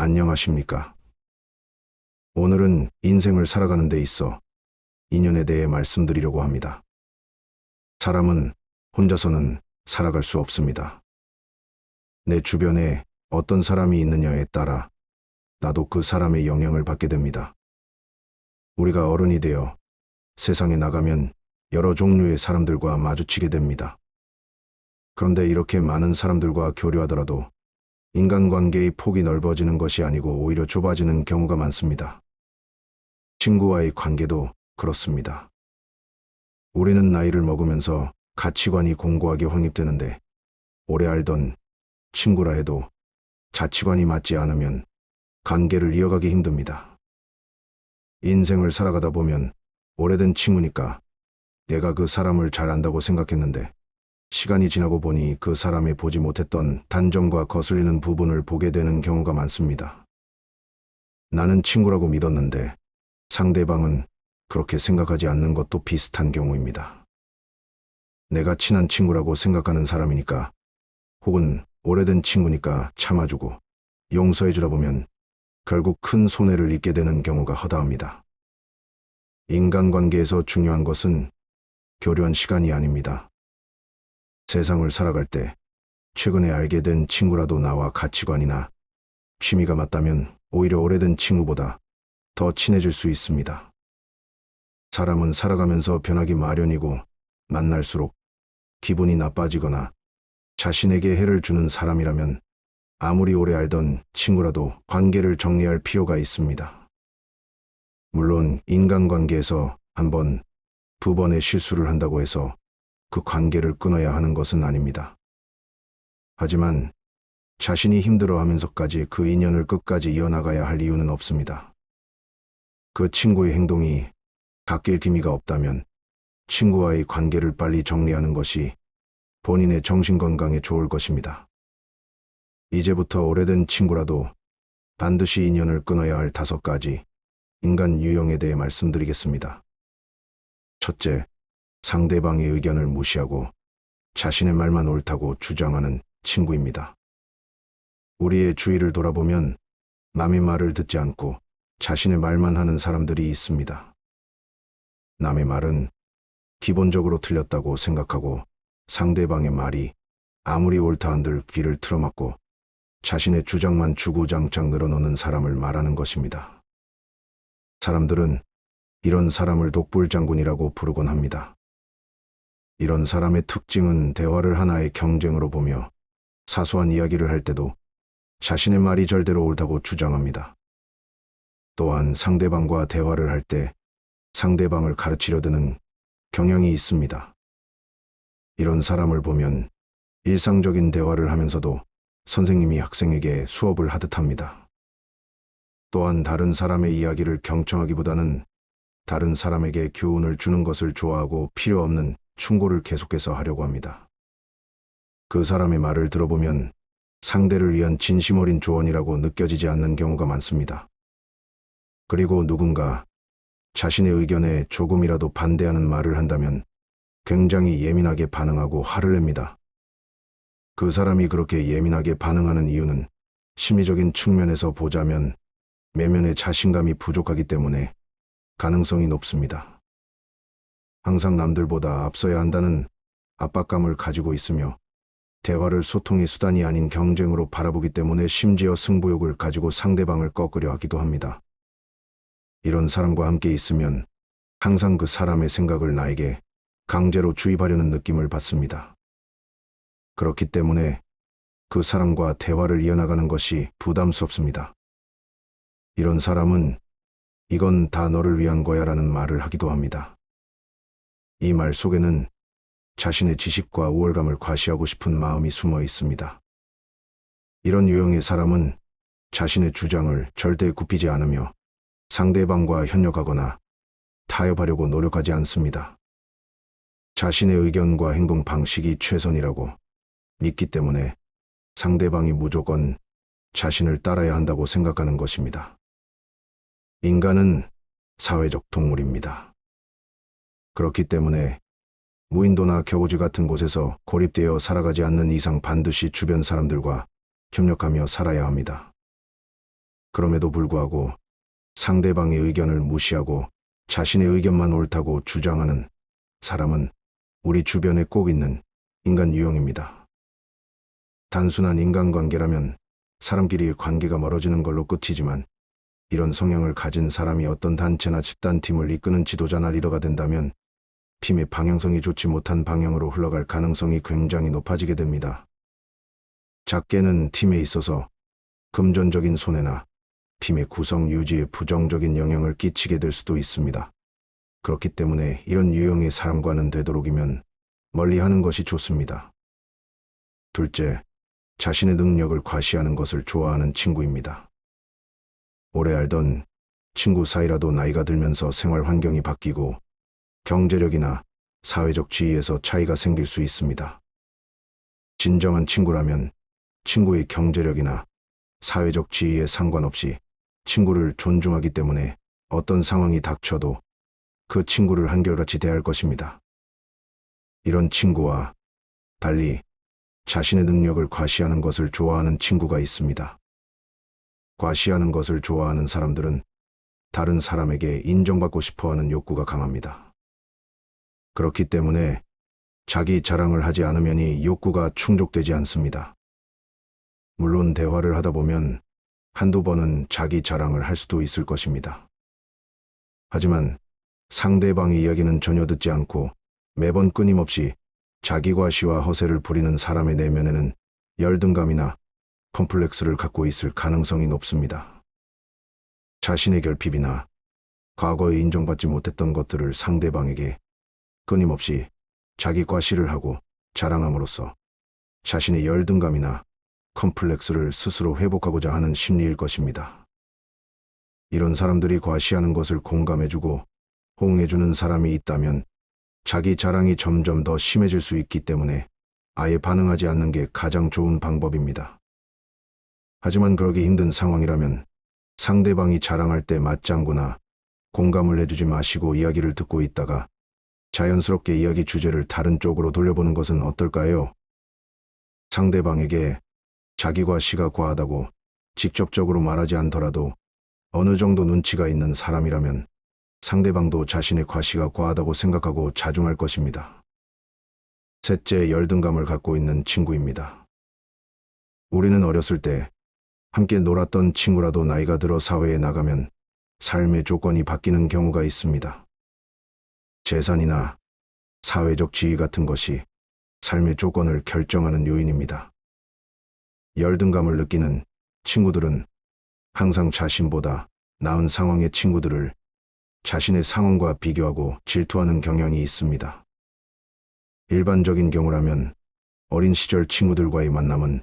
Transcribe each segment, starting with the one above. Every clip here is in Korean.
안녕하십니까. 오늘은 인생을 살아가는 데 있어 인연에 대해 말씀드리려고 합니다. 사람은 혼자서는 살아갈 수 없습니다. 내 주변에 어떤 사람이 있느냐에 따라 나도 그 사람의 영향을 받게 됩니다. 우리가 어른이 되어 세상에 나가면 여러 종류의 사람들과 마주치게 됩니다. 그런데 이렇게 많은 사람들과 교류하더라도 인간관계의 폭이 넓어지는 것이 아니고 오히려 좁아지는 경우가 많습니다. 친구와의 관계도 그렇습니다. 우리는 나이를 먹으면서 가치관이 공고하게 확립되는데 오래 알던 친구라 해도 가치관이 맞지 않으면 관계를 이어가기 힘듭니다. 인생을 살아가다 보면 오래된 친구니까 내가 그 사람을 잘 안다고 생각했는데 시간이 지나고 보니 그 사람의 보지 못했던 단점과 거슬리는 부분을 보게 되는 경우가 많습니다. 나는 친구라고 믿었는데 상대방은 그렇게 생각하지 않는 것도 비슷한 경우입니다. 내가 친한 친구라고 생각하는 사람이니까 혹은 오래된 친구니까 참아주고 용서해 주다 보면 결국 큰 손해를 입게 되는 경우가 허다합니다. 인간관계에서 중요한 것은 교류한 시간이 아닙니다. 세상을 살아갈 때 최근에 알게 된 친구라도 나와 가치관이나 취미가 맞다면 오히려 오래된 친구보다 더 친해질 수 있습니다. 사람은 살아가면서 변하기 마련이고 만날수록 기분이 나빠지거나 자신에게 해를 주는 사람이라면 아무리 오래 알던 친구라도 관계를 정리할 필요가 있습니다. 물론 인간관계에서 한 번, 두 번의 실수를 한다고 해서 그 관계를 끊어야 하는 것은 아닙니다. 하지만 자신이 힘들어 하면서까지 그 인연을 끝까지 이어나가야 할 이유는 없습니다. 그 친구의 행동이 바뀔 기미가 없다면 친구와의 관계를 빨리 정리하는 것이 본인의 정신건강에 좋을 것입니다. 이제부터 오래된 친구라도 반드시 인연을 끊어야 할 다섯 가지 인간 유형에 대해 말씀드리겠습니다. 첫째, 상대방의 의견을 무시하고 자신의 말만 옳다고 주장하는 친구입니다. 우리의 주위를 돌아보면 남의 말을 듣지 않고 자신의 말만 하는 사람들이 있습니다. 남의 말은 기본적으로 틀렸다고 생각하고 상대방의 말이 아무리 옳다 한들 귀를 틀어막고 자신의 주장만 주구장창 늘어놓는 사람을 말하는 것입니다. 사람들은 이런 사람을 독불장군이라고 부르곤 합니다. 이런 사람의 특징은 대화를 하나의 경쟁으로 보며 사소한 이야기를 할 때도 자신의 말이 절대로 옳다고 주장합니다. 또한 상대방과 대화를 할 때 상대방을 가르치려 드는 경향이 있습니다. 이런 사람을 보면 일상적인 대화를 하면서도 선생님이 학생에게 수업을 하듯 합니다. 또한 다른 사람의 이야기를 경청하기보다는 다른 사람에게 교훈을 주는 것을 좋아하고 필요 없는 충고를 계속해서 하려고 합니다. 그 사람의 말을 들어보면 상대를 위한 진심 어린 조언이라고 느껴지지 않는 경우가 많습니다. 그리고 누군가 자신의 의견에 조금이라도 반대하는 말을 한다면 굉장히 예민하게 반응하고 화를 냅니다. 그 사람이 그렇게 예민하게 반응하는 이유는 심리적인 측면에서 보자면 내면의 자신감이 부족하기 때문에 가능성이 높습니다. 항상 남들보다 앞서야 한다는 압박감을 가지고 있으며 대화를 소통의 수단이 아닌 경쟁으로 바라보기 때문에 심지어 승부욕을 가지고 상대방을 꺾으려 하기도 합니다. 이런 사람과 함께 있으면 항상 그 사람의 생각을 나에게 강제로 주입하려는 느낌을 받습니다. 그렇기 때문에 그 사람과 대화를 이어나가는 것이 부담스럽습니다. 이런 사람은 이건 다 너를 위한 거야 라는 말을 하기도 합니다. 이 말 속에는 자신의 지식과 우월감을 과시하고 싶은 마음이 숨어 있습니다. 이런 유형의 사람은 자신의 주장을 절대 굽히지 않으며 상대방과 협력하거나 타협하려고 노력하지 않습니다. 자신의 의견과 행동 방식이 최선이라고 믿기 때문에 상대방이 무조건 자신을 따라야 한다고 생각하는 것입니다. 인간은 사회적 동물입니다. 그렇기 때문에 무인도나 겨우지 같은 곳에서 고립되어 살아가지 않는 이상 반드시 주변 사람들과 협력하며 살아야 합니다. 그럼에도 불구하고 상대방의 의견을 무시하고 자신의 의견만 옳다고 주장하는 사람은 우리 주변에 꼭 있는 인간 유형입니다. 단순한 인간관계라면 사람끼리의 관계가 멀어지는 걸로 끝이지만 이런 성향을 가진 사람이 어떤 단체나 집단팀을 이끄는 지도자나 리더가 된다면 팀의 방향성이 좋지 못한 방향으로 흘러갈 가능성이 굉장히 높아지게 됩니다. 작게는 팀에 있어서 금전적인 손해나 팀의 구성 유지에 부정적인 영향을 끼치게 될 수도 있습니다. 그렇기 때문에 이런 유형의 사람과는 되도록이면 멀리 하는 것이 좋습니다. 둘째, 자신의 능력을 과시하는 것을 좋아하는 친구입니다. 오래 알던 친구 사이라도 나이가 들면서 생활 환경이 바뀌고 경제력이나 사회적 지위에서 차이가 생길 수 있습니다. 진정한 친구라면 친구의 경제력이나 사회적 지위에 상관없이 친구를 존중하기 때문에 어떤 상황이 닥쳐도 그 친구를 한결같이 대할 것입니다. 이런 친구와 달리 자신의 능력을 과시하는 것을 좋아하는 친구가 있습니다. 과시하는 것을 좋아하는 사람들은 다른 사람에게 인정받고 싶어 하는 욕구가 강합니다. 그렇기 때문에 자기 자랑을 하지 않으면 이 욕구가 충족되지 않습니다. 물론 대화를 하다 보면 한두 번은 자기 자랑을 할 수도 있을 것입니다. 하지만 상대방의 이야기는 전혀 듣지 않고 매번 끊임없이 자기 과시와 허세를 부리는 사람의 내면에는 열등감이나 컴플렉스를 갖고 있을 가능성이 높습니다. 자신의 결핍이나 과거에 인정받지 못했던 것들을 상대방에게 끊임없이 자기 과시를 하고 자랑함으로써 자신의 열등감이나 컴플렉스를 스스로 회복하고자 하는 심리일 것입니다. 이런 사람들이 과시하는 것을 공감해주고 호응해주는 사람이 있다면 자기 자랑이 점점 더 심해질 수 있기 때문에 아예 반응하지 않는 게 가장 좋은 방법입니다. 하지만 그러기 힘든 상황이라면 상대방이 자랑할 때 맞장구나 공감을 해주지 마시고 이야기를 듣고 있다가 자연스럽게 이야기 주제를 다른 쪽으로 돌려보는 것은 어떨까요? 상대방에게 자기과 시가 과하다고 직접적으로 말하지 않더라도 어느 정도 눈치가 있는 사람이라면 상대방도 자신의 과시가 과하다고 생각하고 자중할 것입니다. 셋째, 열등감을 갖고 있는 친구입니다. 우리는 어렸을 때 함께 놀았던 친구라도 나이가 들어 사회에 나가면 삶의 조건이 바뀌는 경우가 있습니다. 재산이나 사회적 지위 같은 것이 삶의 조건을 결정하는 요인입니다. 열등감을 느끼는 친구들은 항상 자신보다 나은 상황의 친구들을 자신의 상황과 비교하고 질투하는 경향이 있습니다. 일반적인 경우라면 어린 시절 친구들과의 만남은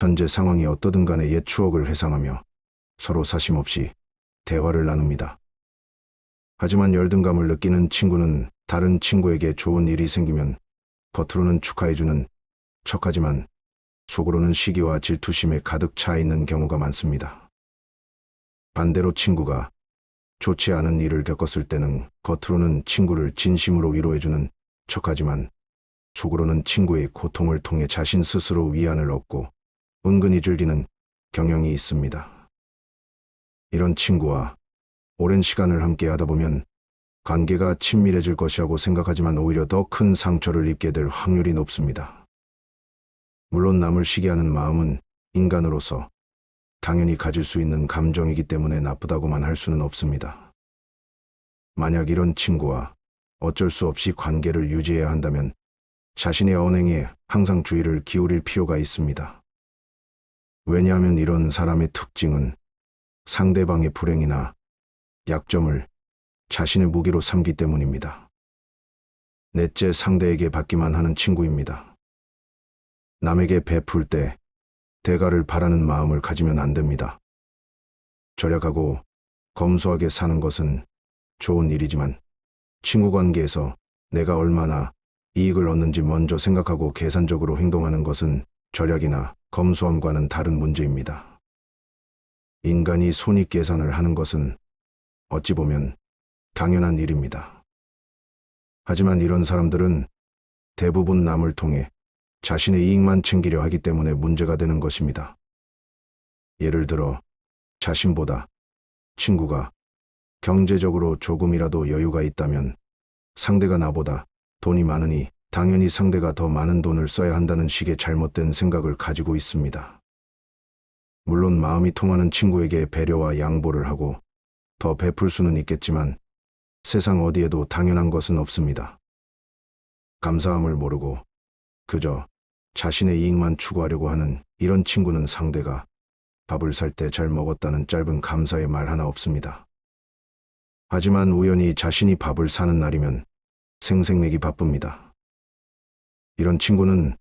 현재 상황이 어떠든 간에 옛 추억을 회상하며 서로 사심 없이 대화를 나눕니다. 하지만 열등감을 느끼는 친구는 다른 친구에게 좋은 일이 생기면 겉으로는 축하해주는 척하지만 속으로는 시기와 질투심에 가득 차 있는 경우가 많습니다. 반대로 친구가 좋지 않은 일을 겪었을 때는 겉으로는 친구를 진심으로 위로해주는 척하지만 속으로는 친구의 고통을 통해 자신 스스로 위안을 얻고 은근히 즐기는 경향이 있습니다. 이런 친구와 오랜 시간을 함께 하다 보면 관계가 친밀해질 것이라고 생각하지만 오히려 더 큰 상처를 입게 될 확률이 높습니다. 물론 남을 시기하는 마음은 인간으로서 당연히 가질 수 있는 감정이기 때문에 나쁘다고만 할 수는 없습니다. 만약 이런 친구와 어쩔 수 없이 관계를 유지해야 한다면 자신의 언행에 항상 주의를 기울일 필요가 있습니다. 왜냐하면 이런 사람의 특징은 상대방의 불행이나 약점을 자신의 무기로 삼기 때문입니다. 넷째 상대에게 받기만 하는 친구입니다. 남에게 베풀 때 대가를 바라는 마음을 가지면 안 됩니다. 절약하고 검소하게 사는 것은 좋은 일이지만 친구 관계에서 내가 얼마나 이익을 얻는지 먼저 생각하고 계산적으로 행동하는 것은 절약이나 검소함과는 다른 문제입니다. 인간이 손익 계산을 하는 것은 어찌 보면 당연한 일입니다. 하지만 이런 사람들은 대부분 남을 통해 자신의 이익만 챙기려 하기 때문에 문제가 되는 것입니다. 예를 들어 자신보다 친구가 경제적으로 조금이라도 여유가 있다면 상대가 나보다 돈이 많으니 당연히 상대가 더 많은 돈을 써야 한다는 식의 잘못된 생각을 가지고 있습니다. 물론 마음이 통하는 친구에게 배려와 양보를 하고 더 베풀 수는 있겠지만 세상 어디에도 당연한 것은 없습니다. 감사함을 모르고 그저 자신의 이익만 추구하려고 하는 이런 친구는 상대가 밥을 살 때 잘 먹었다는 짧은 감사의 말 하나 없습니다. 하지만 우연히 자신이 밥을 사는 날이면 생색내기 바쁩니다. 이런 친구는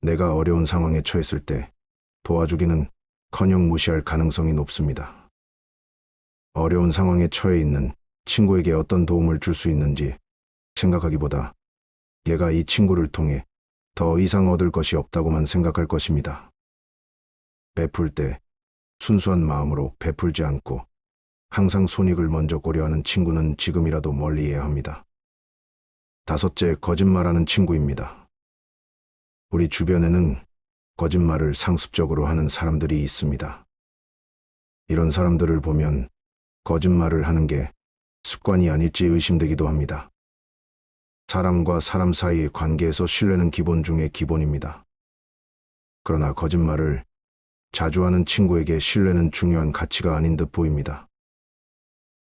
내가 어려운 상황에 처했을 때 도와주기는 커녕 무시할 가능성이 높습니다. 어려운 상황에 처해 있는 친구에게 어떤 도움을 줄 수 있는지 생각하기보다 얘가 이 친구를 통해 더 이상 얻을 것이 없다고만 생각할 것입니다. 베풀 때 순수한 마음으로 베풀지 않고 항상 손익을 먼저 고려하는 친구는 지금이라도 멀리해야 합니다. 다섯째, 거짓말하는 친구입니다. 우리 주변에는 거짓말을 상습적으로 하는 사람들이 있습니다. 이런 사람들을 보면 거짓말을 하는 게 습관이 아닐지 의심되기도 합니다. 사람과 사람 사이의 관계에서 신뢰는 기본 중의 기본입니다. 그러나 거짓말을 자주 하는 친구에게 신뢰는 중요한 가치가 아닌 듯 보입니다.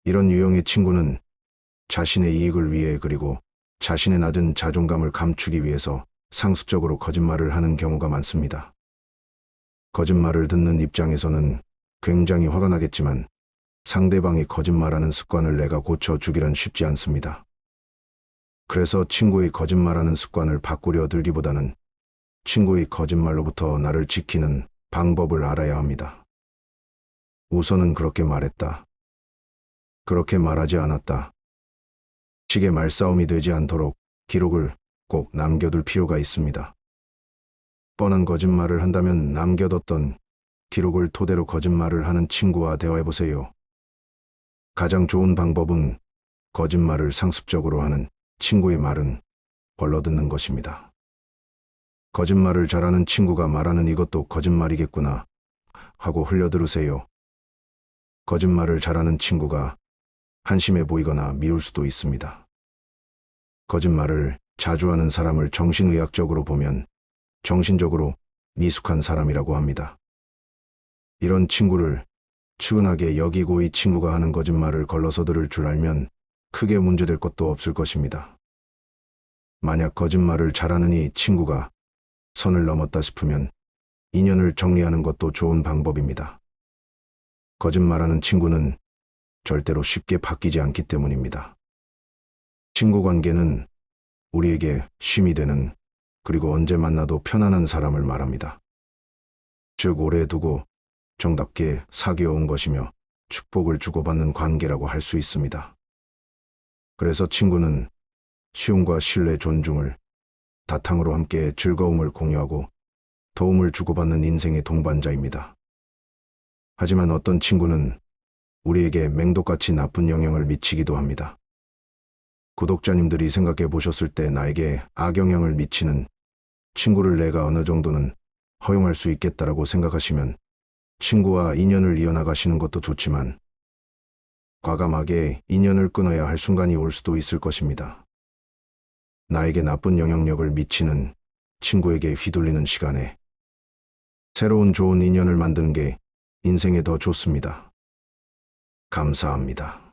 이런 유형의 친구는 자신의 이익을 위해 그리고 자신의 낮은 자존감을 감추기 위해서 상습적으로 거짓말을 하는 경우가 많습니다. 거짓말을 듣는 입장에서는 굉장히 화가 나겠지만 상대방이 거짓말하는 습관을 내가 고쳐주기란 쉽지 않습니다. 그래서 친구의 거짓말하는 습관을 바꾸려 들기보다는 친구의 거짓말로부터 나를 지키는 방법을 알아야 합니다. 우선은 그렇게 말했다. 그렇게 말하지 않았다. 식의 말싸움이 되지 않도록 기록을 꼭 남겨둘 필요가 있습니다. 뻔한 거짓말을 한다면 남겨뒀던 기록을 토대로 거짓말을 하는 친구와 대화해보세요. 가장 좋은 방법은 거짓말을 상습적으로 하는 친구의 말은 벌러듣는 것입니다. 거짓말을 잘하는 친구가 말하는 이것도 거짓말이겠구나 하고 흘려들으세요. 거짓말을 잘하는 친구가 한심해 보이거나 미울 수도 있습니다. 거짓말을 자주 하는 사람을 정신의학적으로 보면 정신적으로 미숙한 사람이라고 합니다. 이런 친구를 추근하게 여기고 이 친구가 하는 거짓말을 걸러서 들을 줄 알면 크게 문제될 것도 없을 것입니다. 만약 거짓말을 잘하는 이 친구가 선을 넘었다 싶으면 인연을 정리하는 것도 좋은 방법입니다. 거짓말하는 친구는 절대로 쉽게 바뀌지 않기 때문입니다. 친구 관계는 우리에게 쉼이 되는 그리고 언제 만나도 편안한 사람을 말합니다. 즉 오래 두고 정답게 사귀어온 것이며 축복을 주고받는 관계라고 할 수 있습니다. 그래서 친구는 시움과 신뢰 존중을 다탕으로 함께 즐거움을 공유하고 도움을 주고받는 인생의 동반자입니다. 하지만 어떤 친구는 우리에게 맹독같이 나쁜 영향을 미치기도 합니다. 구독자님들이 생각해 보셨을 때 나에게 악영향을 미치는 친구를 내가 어느 정도는 허용할 수 있겠다라고 생각하시면 친구와 인연을 이어나가시는 것도 좋지만 과감하게 인연을 끊어야 할 순간이 올 수도 있을 것입니다. 나에게 나쁜 영향력을 미치는 친구에게 휘둘리는 시간에 새로운 좋은 인연을 만드는 게 인생에 더 좋습니다. 감사합니다.